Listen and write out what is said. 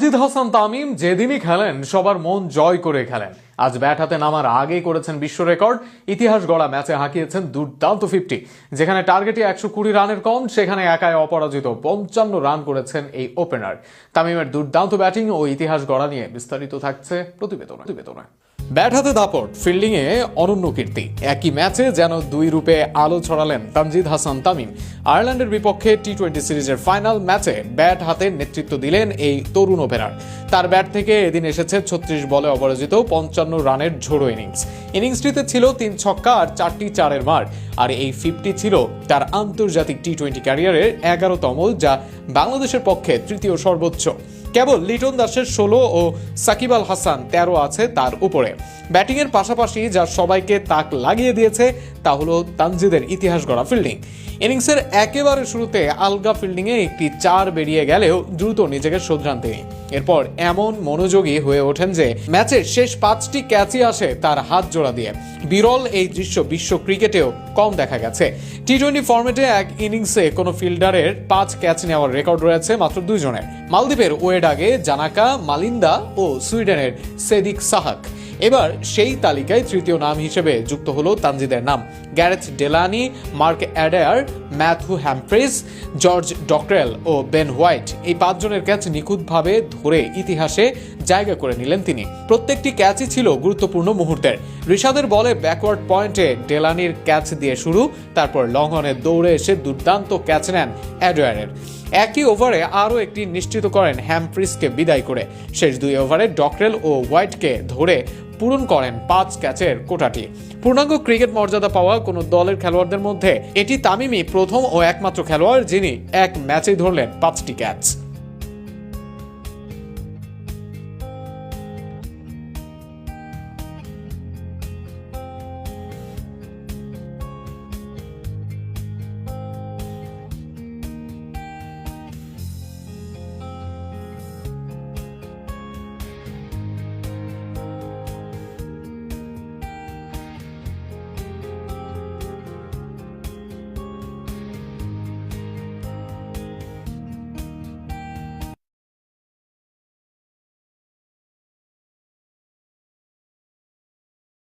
জিদ হাসান তামিম যেদিনই খেলেন, সবার মন জয় করে খেলেন। আজ ব্যাট হাতে নামার আগেই করেছেন বিশ্ব রেকর্ড। ইতিহাস গড়া ম্যাচে হাঁকিয়েছেন দুর্দান্ত ফিফটি। যেখানে টার্গেটে একশো কুড়ি রানের কম, সেখানে একাই অপরাজিত পঞ্চান্ন রান করেছেন এই ওপেনার। তামিমের দুর্দান্ত ব্যাটিং ও ইতিহাস গড়া নিয়ে বিস্তারিত থাকছে প্রতিবেদন। প্রতিবেদনে। ব্যাট হাতে দাপট, ফিল্ডিংয়ে অনন্য কীর্তি। একই ম্যাচে যেন দুই রূপে আলো ছড়ালেন তামজিদ হাসান তামিম। আয়ারল্যান্ডের বিপক্ষে টি টোয়েন্টি সিরিজের ফাইনাল ম্যাচে ব্যাট হাতে নেতৃত্ব দিলেন এই তরুণ ওপেনার। তার ব্যাট থেকে এদিন এসেছে ছত্রিশ বলে অপরাজিত পঞ্চান্ন রানের ঝোড়ো ইনিংস। ইনিংসটিতে ছিল তিন ছক্কা আর চারটি চারের মার। আর এই ফিফটি ছিল তার আন্তর্জাতিক টি টোয়েন্টি ক্যারিয়ারের এগারোতম যা বাংলাদেশের পক্ষে তৃতীয় সর্বোচ্চ। কেবল লিটন দাসের ষোলো ও সাকিব আল হাসান তেরো আছে তার উপরে। ব্যাটিংয়ের পাশাপাশি যা সবাইকে তাক লাগিয়ে দিয়েছে তা হলো তানজিদের ইতিহাস গড়া ফিল্ডিং ইনিংসের একেবারে শুরুতে আলগা ফিল্ডিংয়ে একটি চার বেরিয়ে গেলেও দ্রুত নিজেকে শোধরান তিনি। এরপর এমন মনোযোগী হয়ে ওঠেন যে ম্যাচের শেষ পাঁচটি ক্যাচই আসে তার হাত জোড়া দিয়ে। বিরল এই দৃশ্য বিশ্ব ক্রিকেটেও কম দেখা গেছে। টি টোয়েন্টি ফর্মেটে এক ইনিংসে কোনো ফিল্ডারের পাঁচ ক্যাচ নেওয়ার রেকর্ড রয়েছে মাত্র দুইজনের মালদ্বীপের ওয়েড আগে জানাকা, মালিন্দা ও সুইডেনের সেদিক সাহাক। এবার সেই তালিকায় তৃতীয় নাম হিসেবে যুক্ত হলো তানজিদের নাম। Gareth Delaney, Mark Adair, Matthew Humphreys, George Dockrell ও বেন হোয়াইট। এই পাঁচজনের ক্যাচ নিখুঁতভাবে ধরে ইতিহাসে জায়গা করে নিলেন তিনি। প্রত্যেকটি ক্যাচই ছিল গুরুত্বপূর্ণ মুহূর্তের। ঋষাদের বলে ব্যাকওয়ার্ড পয়েন্টে ডেলানির ক্যাচ দিয়ে শুরু, তারপর লঙ্ঘনে দৌড়ে এসে দুর্দান্ত ক্যাচ নেন অ্যাডওয়ারের একই ওভারে আরও একটি নিশ্চিত করেন হ্যামফ্রিসকে বিদায় করে। শেষ দুই ওভারে ডকরেল ও হোয়াইটকে ধরে পূরণ করেন পাঁচ ক্যাচের কোটাটি। পূর্ণাঙ্গ ক্রিকেট মর্যাদা পাওয়া কোনো দলের খেলোয়াড়দের মধ্যে এটি তামিমই প্রথম ও একমাত্র খেলোয়াড় যিনি এক ম্যাচে ধরলেন পাঁচটি ক্যাচ।